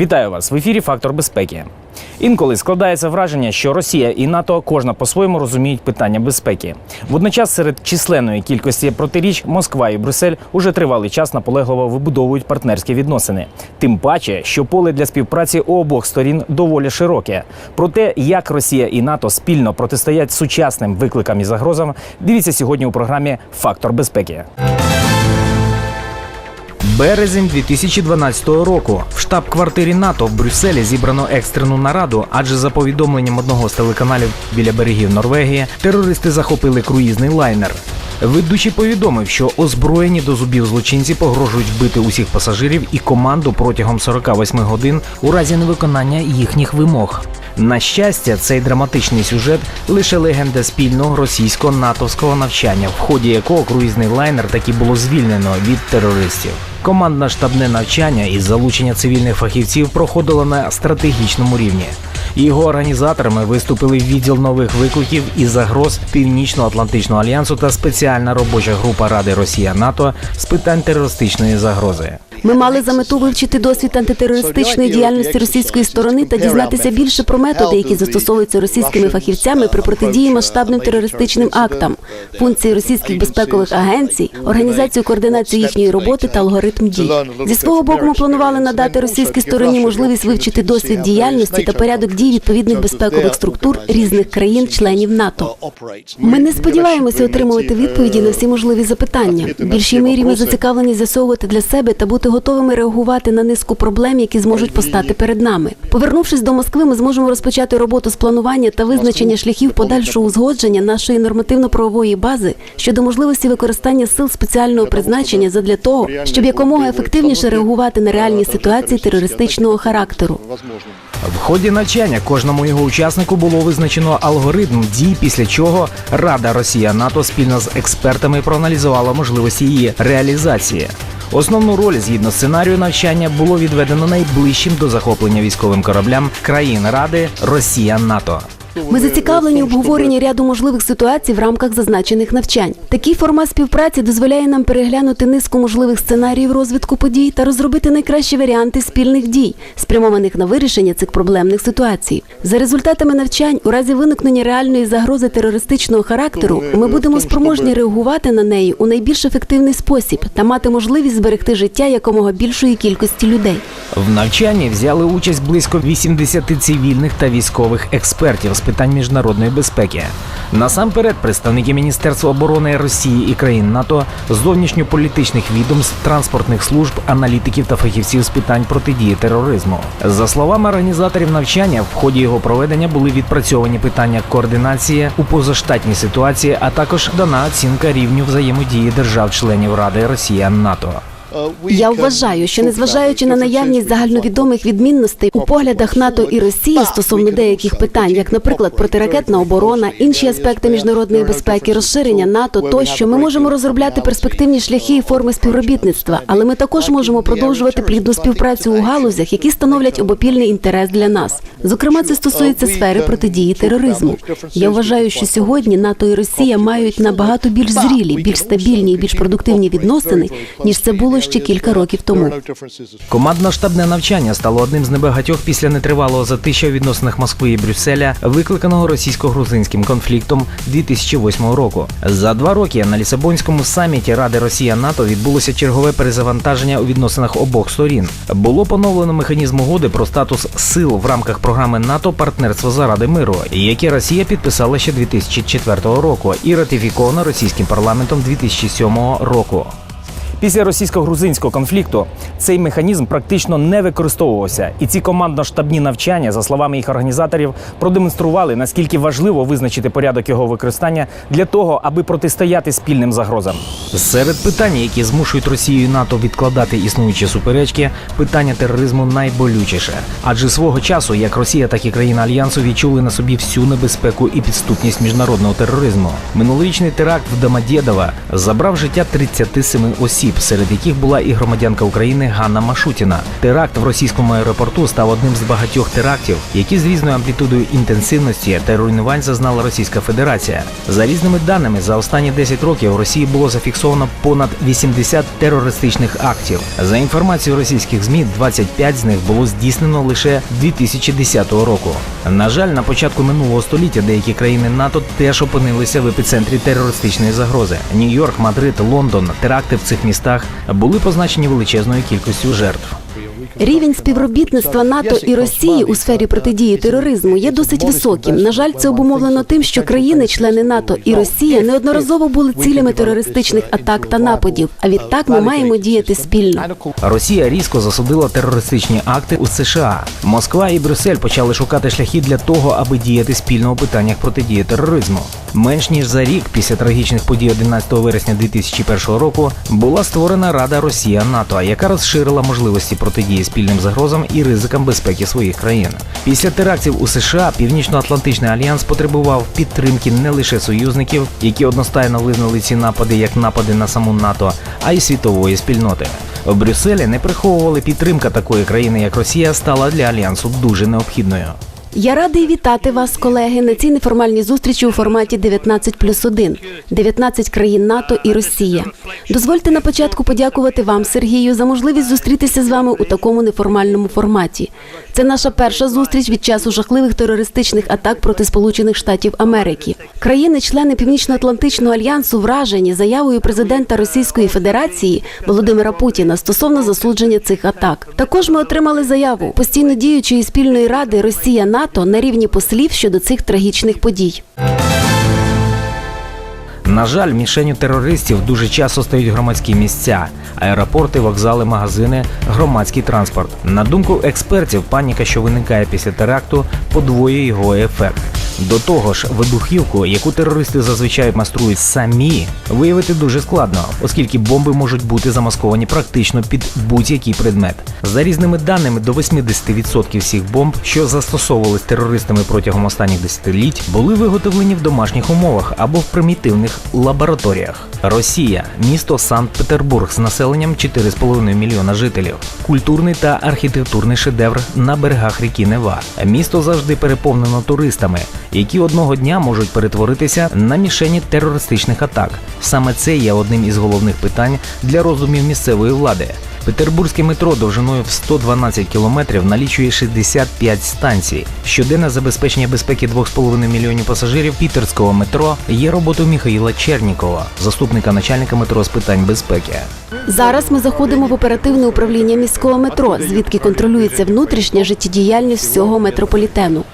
Вітаю вас в ефірі Фактор безпеки. Інколи складається враження, що Росія і НАТО кожна по-своєму розуміють питання безпеки. Водночас, серед численної кількості протиріч Москва і Брюссель уже тривалий час наполегливо вибудовують партнерські відносини. Тим паче, що поле для співпраці у обох сторін доволі широке. Про те, як Росія і НАТО спільно протистоять сучасним викликам і загрозам, дивіться сьогодні у програмі Фактор безпеки. Березень 2012 року в штаб-квартирі НАТО в Брюсселі зібрано екстрену нараду, адже за повідомленням одного з телеканалів біля берегів Норвегії терористи захопили круїзний лайнер. Ведучий повідомив, що озброєні до зубів злочинці погрожують вбити усіх пасажирів і команду протягом 48 годин у разі невиконання їхніх вимог. На щастя, цей драматичний сюжет лише легенда спільного російсько-натовського навчання, в ході якого круїзний лайнер таки було звільнено від терористів. Командне штабне навчання із залучення цивільних фахівців проходило на стратегічному рівні. Його організаторами виступили відділ нових викликів і загроз Північно-Атлантичного альянсу та спеціальна робоча група Ради Росія НАТО з питань терористичної загрози. Ми мали за мету вивчити досвід антитерористичної діяльності російської сторони та дізнатися більше про методи, які застосовуються російськими фахівцями при протидії масштабним терористичним актам, функції російських безпекових агенцій, організацію координацію їхньої роботи та алгоритм дій. Зі свого боку, ми планували надати російській стороні можливість вивчити досвід діяльності та порядок дій відповідних безпекових структур різних країн-членів НАТО. Ми не сподіваємося отримувати відповіді на всі можливі запитання. В більшій мірі ми зацікавлені з'ясовувати для себе та бути готовими реагувати на низку проблем, які зможуть постати перед нами. Повернувшись до Москви, ми зможемо розпочати роботу з планування та визначення шляхів подальшого узгодження нашої нормативно-правової бази щодо можливості використання сил спеціального призначення задля того, щоб якомога ефективніше реагувати на реальні ситуації терористичного характеру. В ході навчання кожному його учаснику було визначено алгоритм дій, після чого Рада Росія НАТО спільно з експертами проаналізувала можливості її реалізації. Основну роль згідно сценарію навчання було відведено найближчим до захоплення військовим кораблям країн Ради Росія НАТО. Ми зацікавлені в обговоренні ряду можливих ситуацій в рамках зазначених навчань. Такий формат співпраці дозволяє нам переглянути низку можливих сценаріїв розвитку подій та розробити найкращі варіанти спільних дій, спрямованих на вирішення цих проблемних ситуацій. За результатами навчань, у разі виникнення реальної загрози терористичного характеру, ми будемо спроможні реагувати на неї у найбільш ефективний спосіб та мати можливість зберегти життя якомога більшої кількості людей. В навчанні взяли участь близько 80 цивільних та військових експертів з питань міжнародної безпеки. Насамперед, представники Міністерства оборони Росії і країн НАТО, зовнішньополітичних відомств, транспортних служб, аналітиків та фахівців з питань протидії тероризму. За словами організаторів навчання, в ході його проведення були відпрацьовані питання координації у позаштатній ситуації, а також дана оцінка рівню взаємодії держав-членів Ради Росія НАТО. Я вважаю, що незважаючи на наявність загальновідомих відмінностей у поглядах НАТО і Росії стосовно деяких питань, як, наприклад, протиракетна оборона, інші аспекти міжнародної безпеки, розширення НАТО, тощо. ми можемо розробляти перспективні шляхи і форми співробітництва, але ми також можемо продовжувати плідну співпрацю у галузях, які становлять обопільний інтерес для нас. Зокрема, це стосується сфери протидії тероризму. Я вважаю, що сьогодні НАТО і Росія мають набагато більш зрілі, більш стабільні і більш продуктивні відносини, ніж це було ще кілька років тому. Командно-штабне навчання стало одним з небагатьох після нетривалого затища у відносинах Москви і Брюсселя, викликаного російсько-грузинським конфліктом 2008 року. За два роки на Лісабонському саміті Ради Росія НАТО відбулося чергове перезавантаження у відносинах обох сторін. Було поновлено механізм угоди про статус сил в рамках програми НАТО Партнерство заради миру, яке Росія підписала ще 2004 року і ратифіковано російським парламентом 2007 року. Після російсько-грузинського конфлікту цей механізм практично не використовувався, і ці командно-штабні навчання, за словами їх організаторів, продемонстрували наскільки важливо визначити порядок його використання для того, аби протистояти спільним загрозам. Серед питань, які змушують Росію і НАТО відкладати існуючі суперечки, питання тероризму найболючіше. Адже свого часу як Росія, так і країни альянсу відчули на собі всю небезпеку і підступність міжнародного тероризму. Минулорічний теракт в Домодєдово забрав життя 37 осіб. Осіб, серед яких була і громадянка України Ганна Машутіна. Теракт в російському аеропорту став одним з багатьох терактів, які з різною амплітудою інтенсивності та руйнувань зазнала Російська Федерація. За різними даними, за останні 10 років в Росії було зафіксовано понад 80 терористичних актів. За інформацією російських змі, 25 з них було здійснено лише 2010 року. На жаль, на початку минулого століття деякі країни НАТО теж опинилися в епіцентрі терористичної загрози. Нью-Йорк, Мадрид, Лондон. Теракти в цих містах були позначені величезною кількістю жертв. Рівень співробітництва НАТО і Росії у сфері протидії тероризму є досить високим. На жаль, це обумовлено тим, що країни-члени НАТО і Росія неодноразово були цілями терористичних атак та нападів. А відтак ми маємо діяти спільно. Росія різко засудила терористичні акти у США. Москва і Брюссель почали шукати шляхи для того, аби діяти спільно у питаннях протидії тероризму. Менш ніж за рік після трагічних подій 11 вересня 2001 року була створена Рада Росія НАТО, яка розширила можливості протидії спільним загрозам і ризикам безпеки своїх країн. Після терактів у США Північно-Атлантичний альянс потребував підтримки не лише союзників, які одностайно визнали ці напади як напади на саму НАТО, а й світової спільноти. В Брюсселі не приховували підтримка такої країни, як Росія, стала для альянсу дуже необхідною. Я радий вітати вас, колеги, на цій неформальній зустрічі у форматі 19 плюс 1. 19 країн НАТО і Росія. Дозвольте на початку подякувати вам, Сергію, за можливість зустрітися з вами у такому неформальному форматі. Це наша перша зустріч від часу жахливих терористичних атак проти Сполучених Штатів Америки. Країни-члени Північно-Атлантичного альянсу вражені заявою президента Російської Федерації Володимира Путіна стосовно засудження цих атак. Також ми отримали заяву постійно діючої спільної ради Росія НАТО на рівні послів щодо цих трагічних подій. На жаль, мішенню терористів дуже часто стають громадські місця, аеропорти, вокзали, магазини, громадський транспорт. На думку експертів, паніка, що виникає після теракту, подвоює його ефект. До того ж, вибухівку, яку терористи зазвичай майструють самі, виявити дуже складно, оскільки бомби можуть бути замасковані практично під будь-який предмет. За різними даними, до 80% всіх бомб, що застосовувались терористами протягом останніх десятиліть, були виготовлені в домашніх умовах або в примітивних лабораторіях. Росія місто Санкт-Петербург з населенням 4,5 мільйона жителів, культурний та архітектурний шедевр на берегах ріки Нева. Місто завжди переповнено туристами, які одного дня можуть перетворитися на мішені терористичних атак. Саме це є одним із головних питань для роздумів місцевої влади. Петербурзьке метро довжиною в 112 кілометрів налічує 65 станцій. Щоденне забезпечення безпеки 2,5 мільйонів пасажирів пітерського метро є роботою Михаїла Чернікова, заступника начальника метро з питань безпеки. Зараз ми заходимо в оперативне управління міського метро, звідки контролюється внутрішня життєдіяльність всього метрополітену.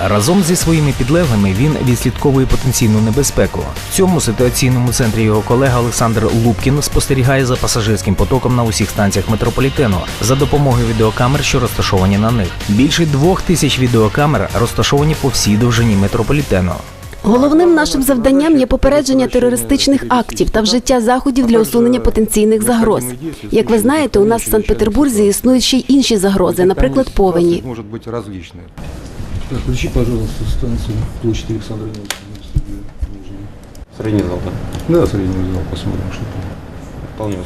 Разом зі своїми підлеглими він відслідковує потенційну небезпеку. В цьому ситуаційному центрі його колега Олександр Лупкін спостерігає за пасажирським потоком на усіх станціях метрополітену за допомогою відеокамер, що розташовані на них. Більше двох тисяч відеокамер розташовані по всій довжині метрополітену. Головним нашим завданням є попередження терористичних актів та вжиття заходів для усунення потенційних загроз. Як ви знаєте, у нас в Санкт-Петербурзі існують ще й інші загрози, наприклад, повені. Включи, пожалуйста, станцию площадь Александра Невского. Средний зал, да? Да, средний зал, посмотрим, что там. Вполне.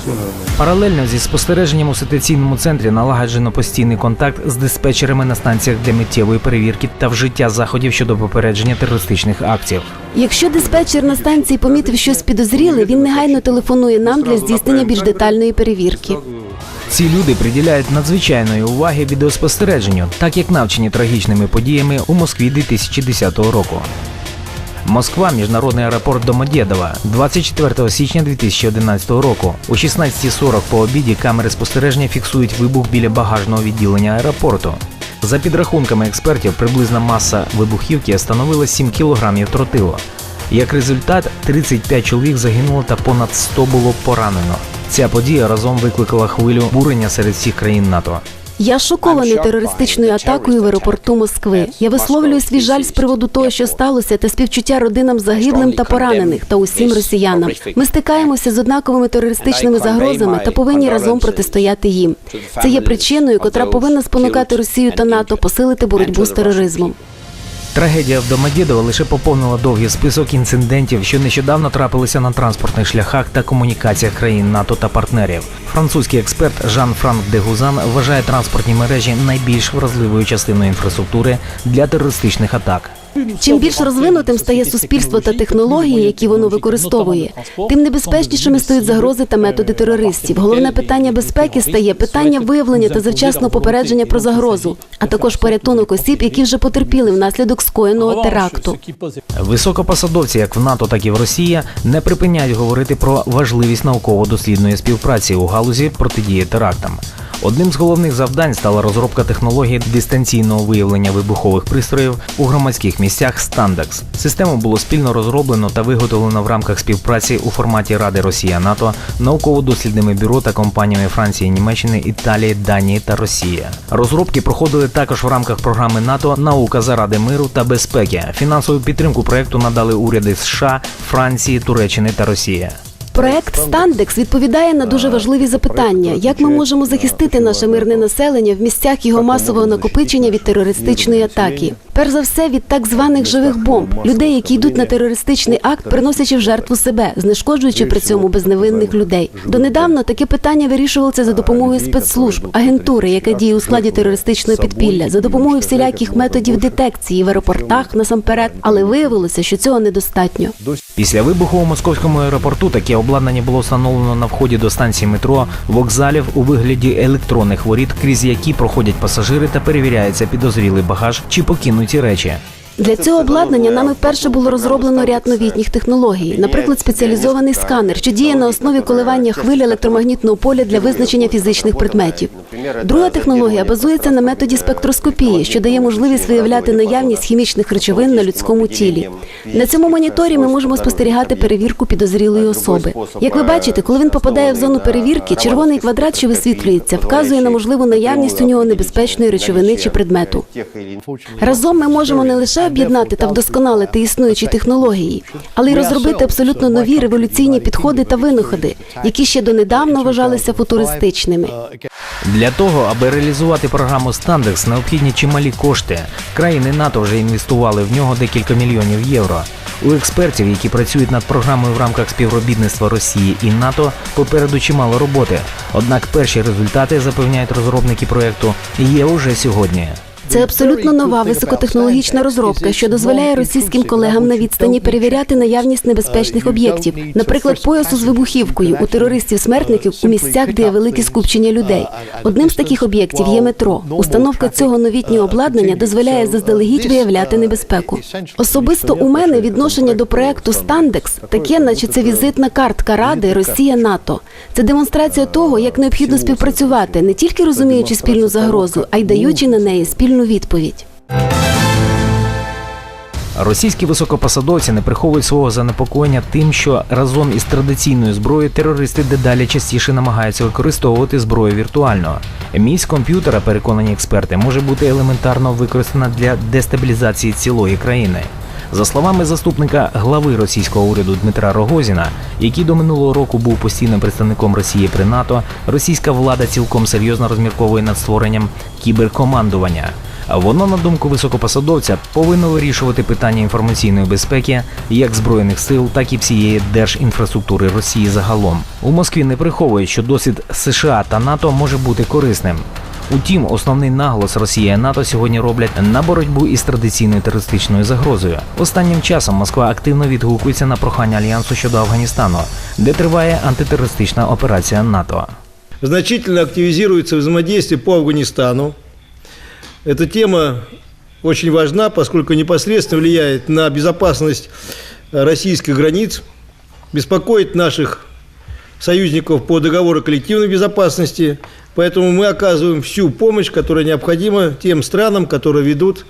Все нормально. Паралельно зі спостереженням у ситуаційному центрі налагоджено постійний контакт з диспетчерами на станціях для миттєвої перевірки та вжиття заходів щодо попередження терористичних актів. Якщо диспетчер на станції помітив щось підозріле, він негайно телефонує нам для здійснення більш детальної перевірки. Ці люди приділяють надзвичайної уваги відеоспостереженню, так як навчені трагічними подіями у Москві 2010 року. Москва, міжнародний аеропорт Домодєдова, 24 січня 2011 року. О 16.40 по обіді камери спостереження фіксують вибух біля багажного відділення аеропорту. За підрахунками експертів, приблизна маса вибухівки становила 7 кілограмів тротилу. Як результат, 35 чоловік загинуло та понад 100 було поранено. Ця подія разом викликала хвилю бурення серед всіх країн НАТО. Я шокований терористичною атакою в аеропорту Москви. Я висловлюю свій жаль з приводу того, що сталося, та співчуття родинам загиблим та поранених та усім росіянам. Ми стикаємося з однаковими терористичними загрозами та повинні разом протистояти їм. Це є причиною, котра повинна спонукати Росію та НАТО посилити боротьбу з тероризмом. Трагедія в Домодєдово лише поповнила довгий список інцидентів, що нещодавно трапилися на транспортних шляхах та комунікаціях країн НАТО та партнерів. Французький експерт Жан-Франк де Гузан вважає транспортні мережі найбільш вразливою частиною інфраструктури для терористичних атак. Чим більш розвинутим стає суспільство та технології, які воно використовує, тим небезпечнішими стають загрози та методи терористів. Головне питання безпеки стає питання виявлення та завчасного попередження про загрозу, а також порятунок осіб, які вже потерпіли внаслідок скоєного теракту. Високопосадовці, як в НАТО, так і в Росії, не припиняють говорити про важливість науково-дослідної співпраці у галузі протидії терактам. Одним з головних завдань стала розробка технології дистанційного виявлення вибухових пристроїв у громадських місцях Standex. Систему було спільно розроблено та виготовлено в рамках співпраці у форматі Ради Росія НАТО, науково-дослідними бюро та компаніями Франції, Німеччини, Італії, Данії та Росії. Розробки проходили також в рамках програми НАТО Наука заради миру та безпеки. Фінансову підтримку проекту надали уряди США, Франції, Туреччини та Росії. Проект Стандекс відповідає на дуже важливі запитання: як ми можемо захистити наше мирне населення в місцях його масового накопичення від терористичної атаки. Перш за все від так званих живих бомб, людей, які йдуть на терористичний акт, приносячи в жертву себе, знешкоджуючи при цьому безневинних людей. Донедавна таке питання вирішувалося за допомогою спецслужб, агентури, яка діє у складі терористичного підпілля, за допомогою всіляких методів детекції в аеропортах насамперед, але виявилося, що цього недостатньо. Після вибуху у московському аеропорту таке обладнання було встановлено на вході до станції метро, вокзалів у вигляді електронних воріт, крізь які проходять пасажири та перевіряється підозрілий багаж чи покинуті речі. Для цього обладнання нами вперше було розроблено ряд новітніх технологій, наприклад, спеціалізований сканер, що діє на основі коливання хвилі електромагнітного поля для визначення фізичних предметів. Друга технологія базується на методі спектроскопії, що дає можливість виявляти наявність хімічних речовин на людському тілі. На цьому моніторі ми можемо спостерігати перевірку підозрілої особи. Як ви бачите, коли він попадає в зону перевірки, червоний квадрат, що висвітлюється, вказує на можливу наявність у нього небезпечної речовини чи предмету. Разом ми можемо не лише об'єднати та вдосконалити існуючі технології, але й розробити абсолютно нові революційні підходи та винаходи, які ще донедавна вважалися футуристичними. Для того, аби реалізувати програму Стандекс, необхідні чималі кошти. Країни НАТО вже інвестували в нього декілька мільйонів євро. У експертів, які працюють над програмою в рамках співробітництва Росії і НАТО, попереду чимало роботи. Однак перші результати запевняють розробники проєкту, є уже сьогодні. Це абсолютно нова високотехнологічна розробка, що дозволяє російським колегам на відстані перевіряти наявність небезпечних об'єктів, наприклад, поясу з вибухівкою у терористів-смертників у місцях, де є великі скупчення людей. Одним з таких об'єктів є метро. Установка цього новітнього обладнання дозволяє заздалегідь виявляти небезпеку. Особисто у мене відношення до проекту Стандекс таке, наче це візитна картка Ради Росія НАТО. Це демонстрація того, як необхідно співпрацювати, не тільки розуміючи спільну загрозу, а й даючи на неї спільну відповідь. Російські високопосадовці не приховують свого занепокоєння тим, що разом із традиційною зброєю терористи дедалі частіше намагаються використовувати зброю віртуально. Міць комп'ютера, переконані експерти, може бути елементарно використана для дестабілізації цілої країни. За словами заступника глави російського уряду Дмитра Рогозіна, який до минулого року був постійним представником Росії при НАТО, російська влада цілком серйозно розмірковує над створенням кіберкомандування. Воно, на думку високопосадовця, повинно вирішувати питання інформаційної безпеки як збройних сил, так і всієї держінфраструктури Росії загалом. У Москві не приховують, що досвід США та НАТО може бути корисним. Утім, основний наголос Росія і НАТО сьогодні роблять на боротьбу із традиційною терористичною загрозою. Останнім часом Москва активно відгукується на прохання альянсу щодо Афганістану, де триває антитерористична операція НАТО. значительно активизируется взаимодействие по Афганистану. Эта тема очень важна, поскольку непосредственно влияет на безопасность э, российских границ, беспокоит наших союзников по договору коллективной безопасности. Поэтому мы оказываем всю помощь, которая необходима тем странам, которые ведут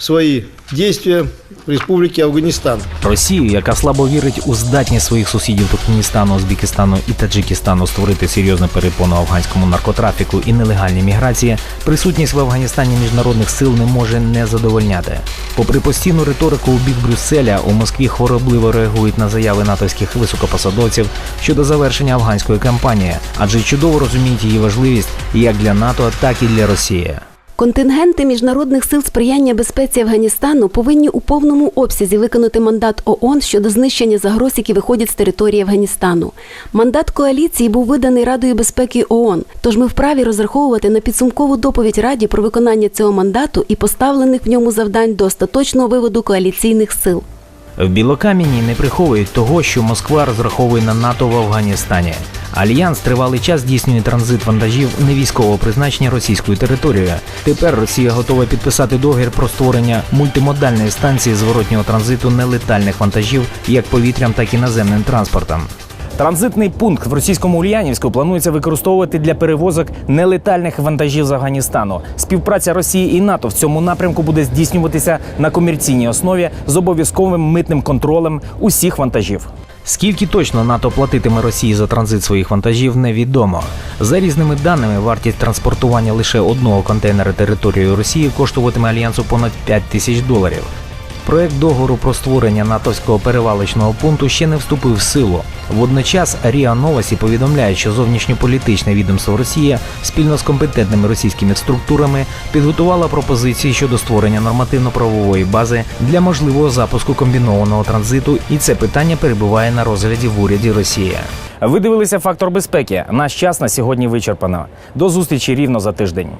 свои действия в Республике Афганистан. Росію, яка слабо вірить у здатність своїх сусідів Туркменістану, Узбекистану і Таджикистану створити серйозну перепону афганському наркотрафіку і нелегальній міграції, присутність в Афганістані міжнародних сил не може не задовольняти. Попри постійну риторику у бік Брюсселя, у Москві хворобливо реагують на заяви натовських високопосадовців щодо завершення афганської кампанії, адже чудово розуміють її важливість як для НАТО, так і для Росії. Контингенти міжнародних сил сприяння безпеці Афганістану повинні у повному обсязі виконати мандат ООН щодо знищення загроз, які виходять з території Афганістану. Мандат коаліції був виданий Радою безпеки ООН. Тож ми вправі розраховувати на підсумкову доповідь Раді про виконання цього мандату і поставлених в ньому завдань до остаточного виводу коаліційних сил. В Білокам'яні не приховують того, що Москва розраховує на НАТО в Афганістані. Альянс тривалий час здійснює транзит вантажів невійськового призначення російською територією. Тепер Росія готова підписати договір про створення мультимодальної станції зворотнього транзиту нелетальних вантажів як повітрям, так і наземним транспортом. Транзитний пункт в російському Ульянівську планується використовувати для перевозок нелетальних вантажів з Афганістану. Співпраця Росії і НАТО в цьому напрямку буде здійснюватися на комерційній основі з обов'язковим митним контролем усіх вантажів. Скільки точно НАТО платитиме Росії за транзит своїх вантажів, невідомо. За різними даними, вартість транспортування лише одного контейнера територією Росії коштуватиме альянсу понад 5 тисяч доларів. Проект договору про створення натовського перевалочного пункту ще не вступив в силу. Водночас Ріа Новосі повідомляє, що зовнішньополітичне відомство Росії спільно з компетентними російськими структурами підготувала пропозиції щодо створення нормативно-правової бази для можливого запуску комбінованого транзиту, і це питання перебуває на розгляді в уряді Росії. Ви дивилися фактор безпеки. Наш час на сьогодні вичерпано. До зустрічі рівно за тиждень.